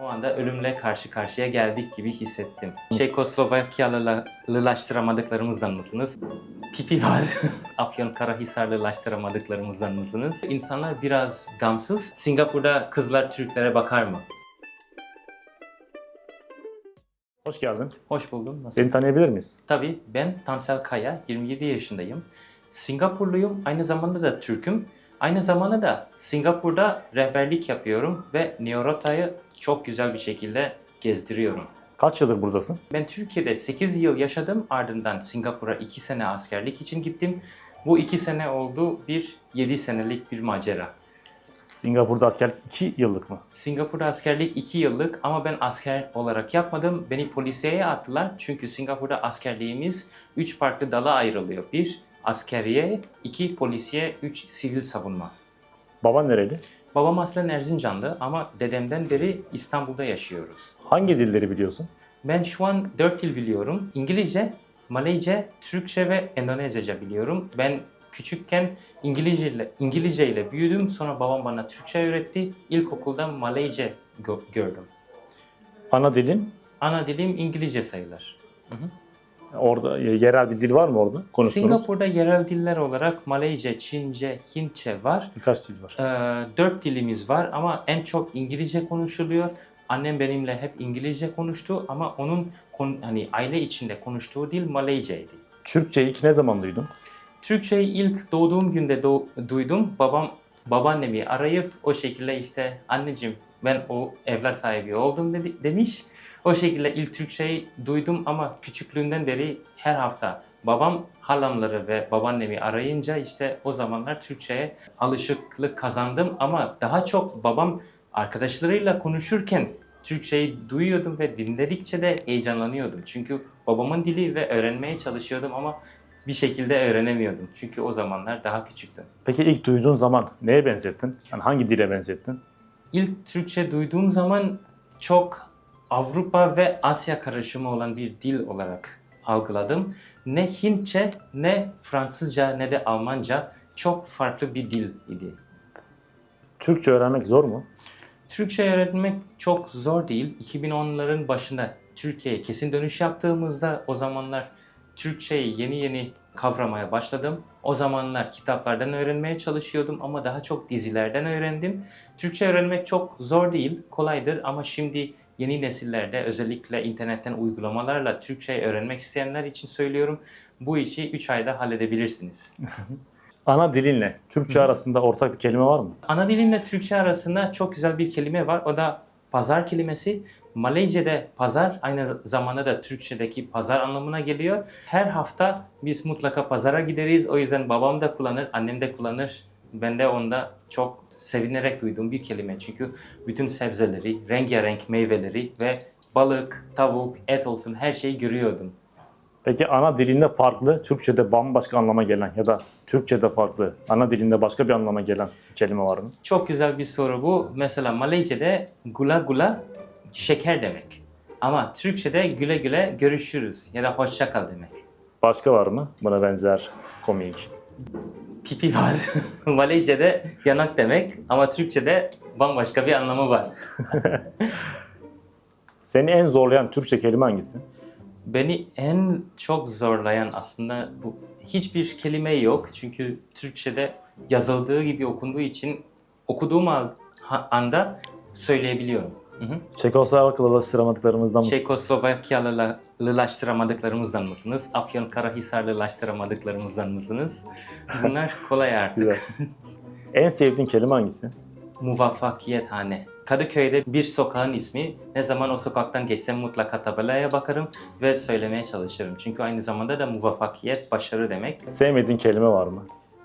O anda ölümle karşı karşıya geldik gibi hissettim. Çekoslovakyalılaştıramadıklarımızdan mısınız? Pipi var. Afyonkarahisarlılaştıramadıklarımızdan mısınız? İnsanlar biraz gamsız. Singapur'da kızlar Türklere bakar mı? Hoş geldin. Hoş buldum. Nasılsın? Seni tanıyabilir miyiz? Tabii ben Tansel Kaya, 27 yaşındayım. Singapurluyum, aynı zamanda da Türk'üm. Aynı zamanda da Singapur'da rehberlik yapıyorum ve Niorota'yı çok güzel bir şekilde gezdiriyorum. Kaç yıldır buradasın? Ben Türkiye'de 8 yıl yaşadım, ardından Singapur'a 2 sene askerlik için gittim. Bu 2 sene oldu bir 7 senelik bir macera. Singapur'da askerlik 2 yıllık mı? Singapur'da askerlik 2 yıllık ama ben asker olarak yapmadım. Beni polisiyeye attılar çünkü Singapur'da askerliğimiz 3 farklı dala ayrılıyor. 1 askeriye, 2 polisiye, 3 sivil savunma. Baban nereli? Babam aslen Erzincanlı ama dedemden beri İstanbul'da yaşıyoruz. Hangi dilleri biliyorsun? Ben şu an 4 dil biliyorum. İngilizce, Maleyce, Türkçe ve Endonezyaca biliyorum. Ben küçükken İngilizce ile, İngilizce ile büyüdüm. Sonra babam bana Türkçe öğretti. İlkokulda Maleyce gö- gördüm. Ana dilin? Ana dilim İngilizce sayılır. Orada yerel bir dil var mı orada? Konuştuğunuz Singapur'da yerel diller olarak Maleyce, Çince, Hintçe var. birkaç dil var. Ee, dört dilimiz var ama en çok İngilizce konuşuluyor. Annem benimle hep İngilizce konuştu ama onun hani aile içinde konuştuğu dil Maleyce'ydi. Türkçeyi ilk ne zaman duydun? Türkçeyi ilk doğduğum günde doğ- duydum. Babam babaannemi arayıp o şekilde işte anneciğim ben o evler sahibi oldum dedi, demiş. O şekilde ilk Türkçeyi duydum ama küçüklüğümden beri her hafta babam halamları ve babaannemi arayınca işte o zamanlar Türkçe'ye alışıklık kazandım ama daha çok babam arkadaşlarıyla konuşurken Türkçeyi duyuyordum ve dinledikçe de heyecanlanıyordum. Çünkü babamın dili ve öğrenmeye çalışıyordum ama bir şekilde öğrenemiyordum. Çünkü o zamanlar daha küçüktüm. Peki ilk duyduğun zaman neye benzettin? Yani hangi dile benzettin? İlk Türkçe duyduğum zaman çok Avrupa ve Asya karışımı olan bir dil olarak algıladım. Ne Hintçe, ne Fransızca, ne de Almanca çok farklı bir dil idi. Türkçe öğrenmek zor mu? Türkçe öğrenmek çok zor değil. 2010'ların başında Türkiye'ye kesin dönüş yaptığımızda o zamanlar Türkçeyi yeni yeni kavramaya başladım. O zamanlar kitaplardan öğrenmeye çalışıyordum ama daha çok dizilerden öğrendim. Türkçe öğrenmek çok zor değil, kolaydır ama şimdi yeni nesillerde özellikle internetten uygulamalarla Türkçe öğrenmek isteyenler için söylüyorum. Bu işi 3 ayda halledebilirsiniz. Ana dilinle Türkçe Hı. arasında ortak bir kelime var mı? Ana dilimle Türkçe arasında çok güzel bir kelime var. O da pazar kelimesi. Maleyce'de pazar aynı zamanda da Türkçedeki pazar anlamına geliyor. Her hafta biz mutlaka pazara gideriz. O yüzden babam da kullanır, annem de kullanır. Ben de onda çok sevinerek duyduğum bir kelime. Çünkü bütün sebzeleri, rengarenk meyveleri ve balık, tavuk, et olsun her şeyi görüyordum. Peki ana dilinde farklı, Türkçe'de bambaşka anlama gelen ya da Türkçe'de farklı, ana dilinde başka bir anlama gelen kelime var mı? Çok güzel bir soru bu. Mesela Maleyce'de gula gula şeker demek. Ama Türkçe'de güle güle görüşürüz ya da hoşça kal demek. Başka var mı? Buna benzer komik. Pipi var. Maleyce'de yanak demek ama Türkçe'de bambaşka bir anlamı var. Seni en zorlayan Türkçe kelime hangisi? Beni en çok zorlayan aslında bu hiçbir kelime yok. Çünkü Türkçe'de yazıldığı gibi okunduğu için okuduğum anda söyleyebiliyorum. Çekoslovakyalılaştıramadıklarımızdan mısın? Çekoslovakyalılaştıramadıklarımızdan mısınız? Afyonkarahisarlılaştıramadıklarımızdan mısınız? Bunlar kolay artık. En sevdiğin kelime hangisi? Muvaffakiyethane. Kadıköy'de bir sokağın ismi. Ne zaman o sokaktan geçsem mutlaka tabelaya bakarım ve söylemeye çalışırım. Çünkü aynı zamanda da muvaffakiyet başarı demek. Sevmediğin kelime var mı?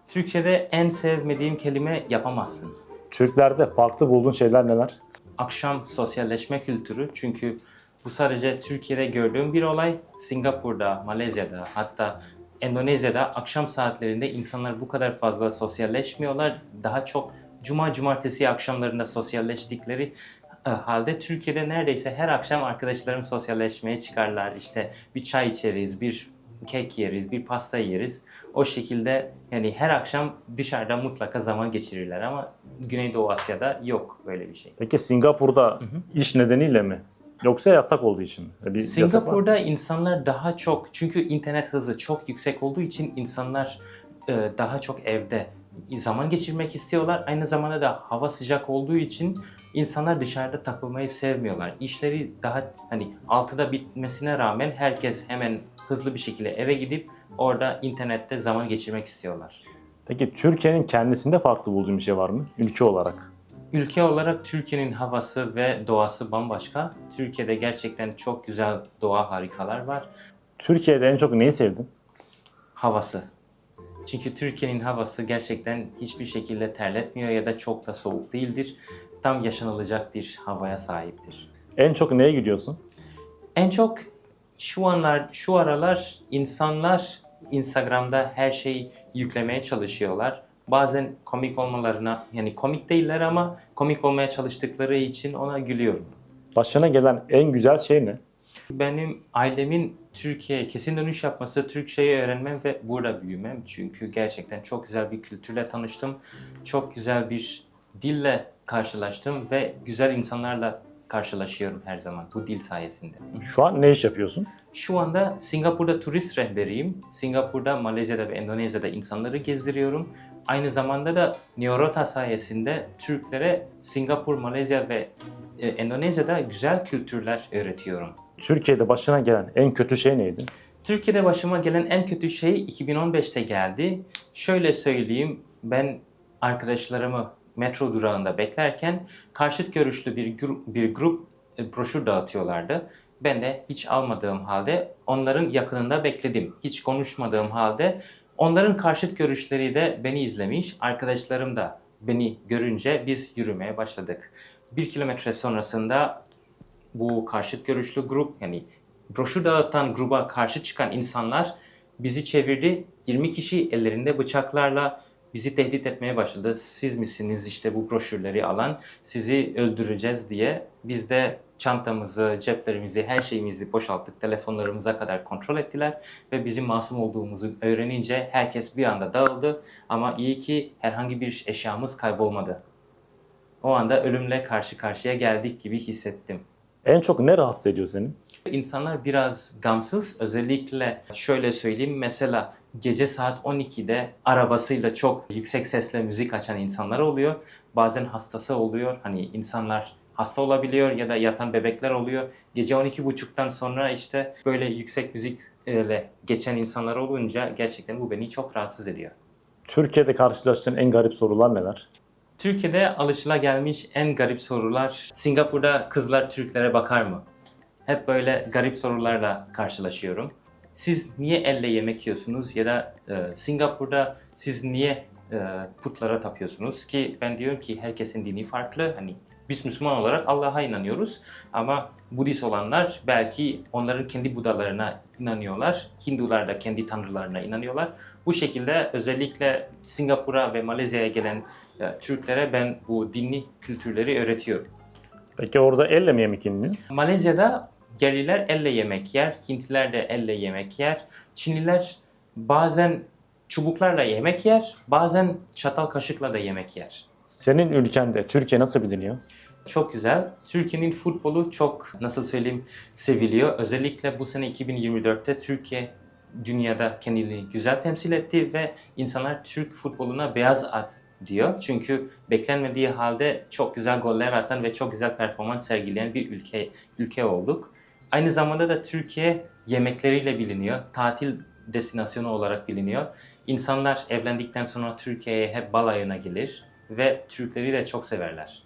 Türkçe'de en sevmediğim kelime yapamazsın. Türklerde farklı bulduğun şeyler neler? Akşam sosyalleşme kültürü. Çünkü bu sadece Türkiye'de gördüğüm bir olay. Singapur'da, Malezya'da hatta Endonezya'da akşam saatlerinde insanlar bu kadar fazla sosyalleşmiyorlar. Daha çok cuma cumartesi akşamlarında sosyalleştikleri e, halde Türkiye'de neredeyse her akşam arkadaşlarım sosyalleşmeye çıkarlar. İşte bir çay içeriz, bir kek yeriz, bir pasta yeriz. O şekilde yani her akşam dışarıda mutlaka zaman geçirirler ama Güneydoğu Asya'da yok böyle bir şey. Peki Singapur'da iş nedeniyle mi? Yoksa yasak olduğu için mi? Bir? Singapur'da insanlar daha çok çünkü internet hızı çok yüksek olduğu için insanlar e, daha çok evde zaman geçirmek istiyorlar. Aynı zamanda da hava sıcak olduğu için insanlar dışarıda takılmayı sevmiyorlar. İşleri daha hani altıda bitmesine rağmen herkes hemen hızlı bir şekilde eve gidip orada internette zaman geçirmek istiyorlar. Peki Türkiye'nin kendisinde farklı bulduğun bir şey var mı? Ülke olarak. Ülke olarak Türkiye'nin havası ve doğası bambaşka. Türkiye'de gerçekten çok güzel doğa harikalar var. Türkiye'de en çok neyi sevdin? havası. Çünkü Türkiye'nin havası gerçekten hiçbir şekilde terletmiyor ya da çok da soğuk değildir. Tam yaşanılacak bir havaya sahiptir. En çok neye gidiyorsun? En çok şu anlar, şu aralar insanlar Instagram'da her şeyi yüklemeye çalışıyorlar. Bazen komik olmalarına, yani komik değiller ama komik olmaya çalıştıkları için ona gülüyorum. Başına gelen en güzel şey ne? Benim ailemin Türkiye'ye kesin dönüş yapması, Türkçeyi öğrenmem ve burada büyümem. Çünkü gerçekten çok güzel bir kültürle tanıştım. Çok güzel bir dille karşılaştım ve güzel insanlarla karşılaşıyorum her zaman bu dil sayesinde. Şu an ne iş yapıyorsun? Şu anda Singapur'da turist rehberiyim. Singapur'da, Malezya'da ve Endonezya'da insanları gezdiriyorum. Aynı zamanda da Neorota sayesinde Türklere Singapur, Malezya ve e, Endonezya'da güzel kültürler öğretiyorum. Türkiye'de başına gelen en kötü şey neydi? Türkiye'de başıma gelen en kötü şey 2015'te geldi. Şöyle söyleyeyim, ben arkadaşlarımı metro durağında beklerken karşıt görüşlü bir grup, bir grup e, broşür dağıtıyorlardı. Ben de hiç almadığım halde onların yakınında bekledim. Hiç konuşmadığım halde onların karşıt görüşleri de beni izlemiş. Arkadaşlarım da beni görünce biz yürümeye başladık. Bir kilometre sonrasında bu karşıt görüşlü grup yani broşür dağıtan gruba karşı çıkan insanlar bizi çevirdi. 20 kişi ellerinde bıçaklarla bizi tehdit etmeye başladı. Siz misiniz işte bu broşürleri alan, sizi öldüreceğiz diye. Biz de çantamızı, ceplerimizi, her şeyimizi boşalttık. Telefonlarımıza kadar kontrol ettiler ve bizim masum olduğumuzu öğrenince herkes bir anda dağıldı. Ama iyi ki herhangi bir eşyamız kaybolmadı. O anda ölümle karşı karşıya geldik gibi hissettim. En çok ne rahatsız ediyor seni? İnsanlar biraz gamsız. Özellikle şöyle söyleyeyim mesela gece saat 12'de arabasıyla çok yüksek sesle müzik açan insanlar oluyor. Bazen hastası oluyor. Hani insanlar hasta olabiliyor ya da yatan bebekler oluyor. Gece 12.30'dan sonra işte böyle yüksek müzikle geçen insanlar olunca gerçekten bu beni çok rahatsız ediyor. Türkiye'de karşılaştığın en garip sorular neler? Türkiye'de alışılagelmiş en garip sorular Singapur'da kızlar Türklere bakar mı? Hep böyle garip sorularla karşılaşıyorum. Siz niye elle yemek yiyorsunuz ya da e, Singapur'da siz niye e, putlara tapıyorsunuz ki ben diyorum ki herkesin dini farklı. Hani biz Müslüman olarak Allah'a inanıyoruz ama Budist olanlar belki onların kendi budalarına inanıyorlar. Hindular da kendi tanrılarına inanıyorlar. Bu şekilde özellikle Singapur'a ve Malezya'ya gelen e, Türklere ben bu dinli kültürleri öğretiyorum. Peki orada elle mi yemek yeniliyor? Malezya'da yerliler elle yemek yer, Hintliler de elle yemek yer. Çinliler bazen çubuklarla yemek yer, bazen çatal kaşıkla da yemek yer. Senin ülkende Türkiye nasıl biliniyor? Çok güzel. Türkiye'nin futbolu çok nasıl söyleyeyim seviliyor. Özellikle bu sene 2024'te Türkiye dünyada kendini güzel temsil etti ve insanlar Türk futboluna beyaz at diyor. Çünkü beklenmediği halde çok güzel goller atan ve çok güzel performans sergileyen bir ülke ülke olduk. Aynı zamanda da Türkiye yemekleriyle biliniyor. Tatil destinasyonu olarak biliniyor. İnsanlar evlendikten sonra Türkiye'ye hep balayına gelir ve Türkleri de çok severler.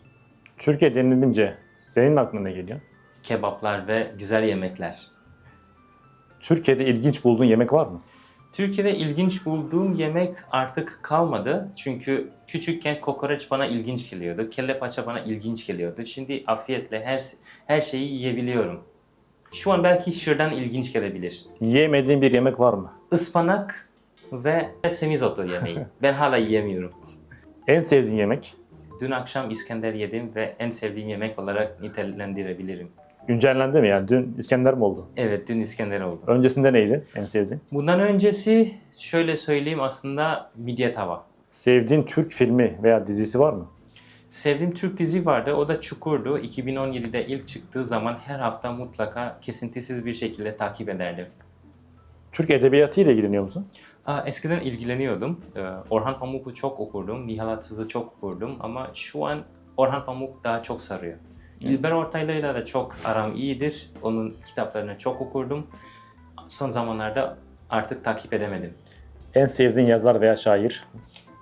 Türkiye denilince senin aklına ne geliyor? Kebaplar ve güzel yemekler. Türkiye'de ilginç bulduğun yemek var mı? Türkiye'de ilginç bulduğum yemek artık kalmadı. Çünkü küçükken kokoreç bana ilginç geliyordu. Kelle paça bana ilginç geliyordu. Şimdi afiyetle her her şeyi yiyebiliyorum. Şu an belki şuradan ilginç gelebilir. Yiyemediğin bir yemek var mı? Ispanak ve semizotu yemeği. ben hala yiyemiyorum. En sevdiğin yemek? Dün akşam İskender yedim ve en sevdiğim yemek olarak nitelendirebilirim. Güncellendi mi yani? Dün İskender mi oldu? Evet dün İskender oldu. Öncesinde neydi en sevdiğin? Bundan öncesi şöyle söyleyeyim aslında Midye Tava. Sevdiğin Türk filmi veya dizisi var mı? Sevdiğim Türk dizi vardı. O da Çukur'du. 2017'de ilk çıktığı zaman her hafta mutlaka kesintisiz bir şekilde takip ederdim. Türk edebiyatı ile ilgileniyor musun? Aa, eskiden ilgileniyordum. Ee, Orhan Pamuk'u çok okurdum. Nihal Atsız'ı çok okurdum. Ama şu an Orhan Pamuk daha çok sarıyor. İlber Ortaylı'yla da çok aram iyidir. Onun kitaplarını çok okurdum. Son zamanlarda artık takip edemedim. En sevdiğin yazar veya şair?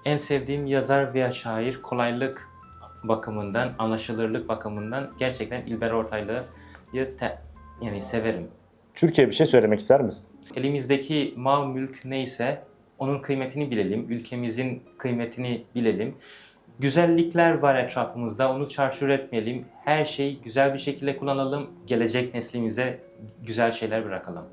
En sevdiğim yazar veya şair kolaylık bakımından, anlaşılırlık bakımından gerçekten İlber Ortaylı'yı yani severim. Türkiye bir şey söylemek ister misin? Elimizdeki mal mülk neyse onun kıymetini bilelim, ülkemizin kıymetini bilelim. Güzellikler var etrafımızda, onu çarçur etmeyelim. Her şeyi güzel bir şekilde kullanalım, gelecek neslimize güzel şeyler bırakalım.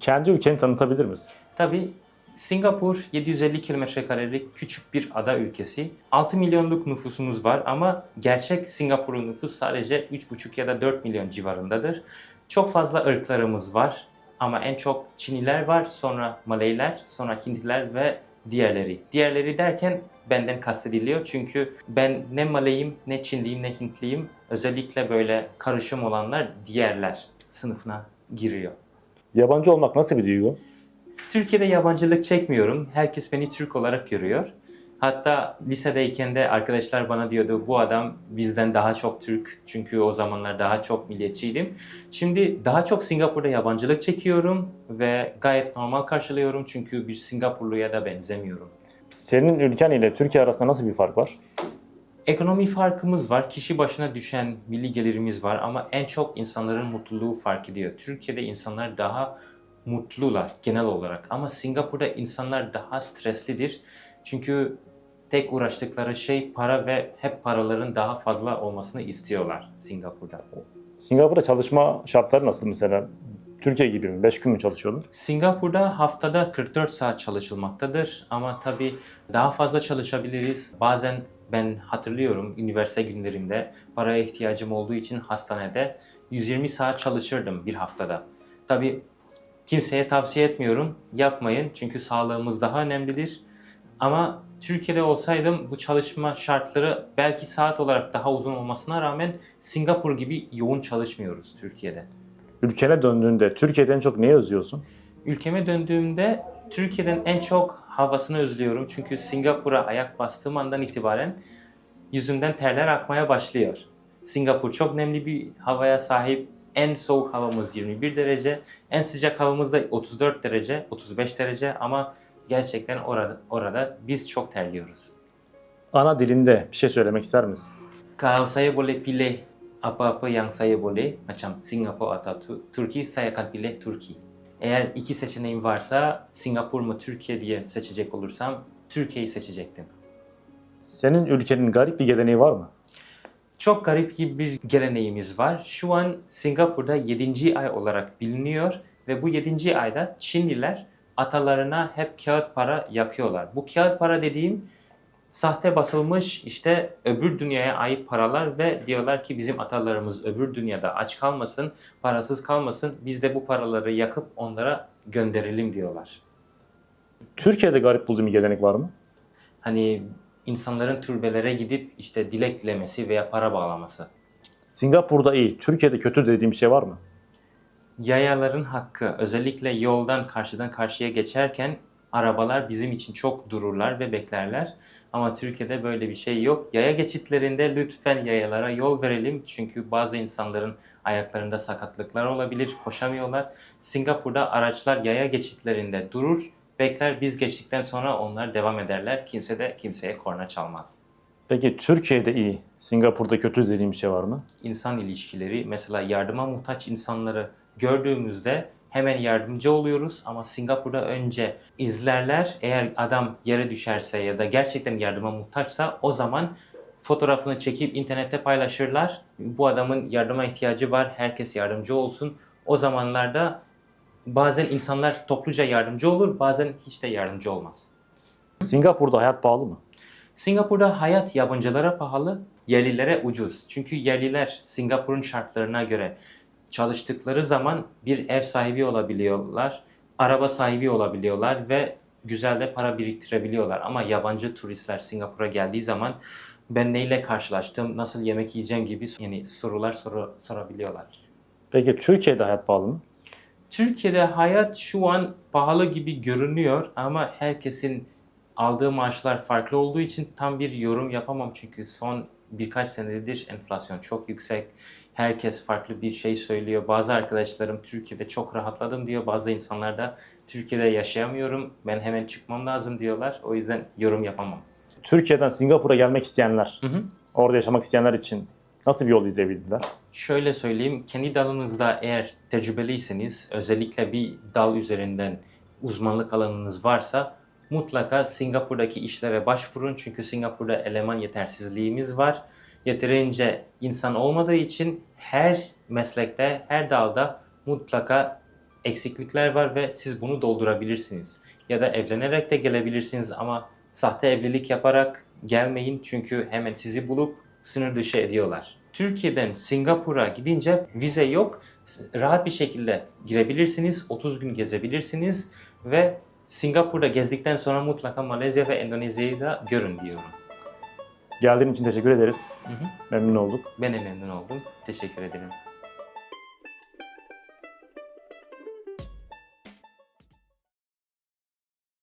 Kendi ülkeni tanıtabilir misin? Tabii Singapur 750 kilometre karelik küçük bir ada ülkesi. 6 milyonluk nüfusumuz var ama gerçek Singapur'un nüfus sadece 3,5 ya da 4 milyon civarındadır. Çok fazla ırklarımız var ama en çok Çiniler var, sonra Maleyler, sonra Hintliler ve diğerleri. Diğerleri derken benden kastediliyor çünkü ben ne Maleyim, ne Çinliyim, ne Hintliyim. Özellikle böyle karışım olanlar diğerler sınıfına giriyor. Yabancı olmak nasıl bir duygu? Türkiye'de yabancılık çekmiyorum. Herkes beni Türk olarak görüyor. Hatta lisedeyken de arkadaşlar bana diyordu bu adam bizden daha çok Türk. Çünkü o zamanlar daha çok milliyetçiydim. Şimdi daha çok Singapur'da yabancılık çekiyorum ve gayet normal karşılıyorum. Çünkü bir Singapurluya da benzemiyorum. Senin ülken ile Türkiye arasında nasıl bir fark var? Ekonomi farkımız var, kişi başına düşen milli gelirimiz var ama en çok insanların mutluluğu fark ediyor. Türkiye'de insanlar daha mutlular genel olarak ama Singapur'da insanlar daha streslidir. Çünkü tek uğraştıkları şey para ve hep paraların daha fazla olmasını istiyorlar Singapur'da. Singapur'da çalışma şartları nasıl mesela? Türkiye gibi mi? 5 gün mü çalışıyordun? Singapur'da haftada 44 saat çalışılmaktadır ama tabii daha fazla çalışabiliriz. Bazen ben hatırlıyorum üniversite günlerimde paraya ihtiyacım olduğu için hastanede 120 saat çalışırdım bir haftada. Tabii kimseye tavsiye etmiyorum. Yapmayın çünkü sağlığımız daha önemlidir. Ama Türkiye'de olsaydım bu çalışma şartları belki saat olarak daha uzun olmasına rağmen Singapur gibi yoğun çalışmıyoruz Türkiye'de. Ülkene döndüğünde Türkiye'den en çok neyi özlüyorsun? Ülkeme döndüğümde Türkiye'den en çok havasını özlüyorum. Çünkü Singapur'a ayak bastığım andan itibaren yüzümden terler akmaya başlıyor. Singapur çok nemli bir havaya sahip. En soğuk havamız 21 derece, en sıcak havamız da 34 derece, 35 derece ama gerçekten orada orada biz çok terliyoruz. Ana dilinde bir şey söylemek ister misin? Kalau saya boleh pilih apa-apa yang saya boleh, macam Singapore atau Tu- Turki, saya akan pilih Turki. Eğer iki seçeneğim varsa Singapur mu Türkiye diye seçecek olursam Türkiye'yi seçecektim. Senin ülkenin garip bir geleneği var mı? Çok garip gibi bir geleneğimiz var. Şu an Singapur'da 7. ay olarak biliniyor ve bu 7. ayda Çinliler atalarına hep kağıt para yakıyorlar. Bu kağıt para dediğim sahte basılmış işte öbür dünyaya ait paralar ve diyorlar ki bizim atalarımız öbür dünyada aç kalmasın, parasız kalmasın. Biz de bu paraları yakıp onlara gönderelim diyorlar. Türkiye'de garip bulduğun bir gelenek var mı? Hani insanların türbelere gidip işte dilek dilemesi veya para bağlaması. Singapur'da iyi, Türkiye'de kötü dediğin bir şey var mı? Yayaların hakkı özellikle yoldan karşıdan karşıya geçerken arabalar bizim için çok dururlar ve beklerler. Ama Türkiye'de böyle bir şey yok. Yaya geçitlerinde lütfen yayalara yol verelim. Çünkü bazı insanların ayaklarında sakatlıklar olabilir, koşamıyorlar. Singapur'da araçlar yaya geçitlerinde durur, bekler biz geçtikten sonra onlar devam ederler. Kimse de kimseye korna çalmaz. Peki Türkiye'de iyi, Singapur'da kötü dediğin bir şey var mı? insan ilişkileri mesela yardıma muhtaç insanları gördüğümüzde hemen yardımcı oluyoruz ama Singapur'da önce izlerler eğer adam yere düşerse ya da gerçekten yardıma muhtaçsa o zaman fotoğrafını çekip internette paylaşırlar. Bu adamın yardıma ihtiyacı var herkes yardımcı olsun. O zamanlarda bazen insanlar topluca yardımcı olur bazen hiç de yardımcı olmaz. Singapur'da hayat pahalı mı? Singapur'da hayat yabancılara pahalı, yerlilere ucuz. Çünkü yerliler Singapur'un şartlarına göre çalıştıkları zaman bir ev sahibi olabiliyorlar, araba sahibi olabiliyorlar ve güzel de para biriktirebiliyorlar. Ama yabancı turistler Singapur'a geldiği zaman ben neyle karşılaştım, nasıl yemek yiyeceğim gibi yani sorular soru, sorabiliyorlar. Peki Türkiye'de hayat pahalı mı? Türkiye'de hayat şu an pahalı gibi görünüyor ama herkesin aldığı maaşlar farklı olduğu için tam bir yorum yapamam çünkü son birkaç senedir enflasyon çok yüksek. Herkes farklı bir şey söylüyor. Bazı arkadaşlarım Türkiye'de çok rahatladım diyor. Bazı insanlar da Türkiye'de yaşayamıyorum. Ben hemen çıkmam lazım diyorlar. O yüzden yorum yapamam. Türkiye'den Singapur'a gelmek isteyenler, Hı hı. orada yaşamak isteyenler için nasıl bir yol izleyebildiler? Şöyle söyleyeyim, kendi dalınızda eğer tecrübeliyseniz, özellikle bir dal üzerinden uzmanlık alanınız varsa mutlaka Singapur'daki işlere başvurun. Çünkü Singapur'da eleman yetersizliğimiz var. Yeterince insan olmadığı için her meslekte, her dalda mutlaka eksiklikler var ve siz bunu doldurabilirsiniz. Ya da evlenerek de gelebilirsiniz ama sahte evlilik yaparak gelmeyin çünkü hemen sizi bulup sınır dışı ediyorlar. Türkiye'den Singapur'a gidince vize yok. Rahat bir şekilde girebilirsiniz, 30 gün gezebilirsiniz ve Singapur'da gezdikten sonra mutlaka Malezya ve Endonezya'yı da görün diyorum. Geldiğin için teşekkür ederiz. Hı hı. Memnun olduk. Ben de memnun oldum. Teşekkür ederim.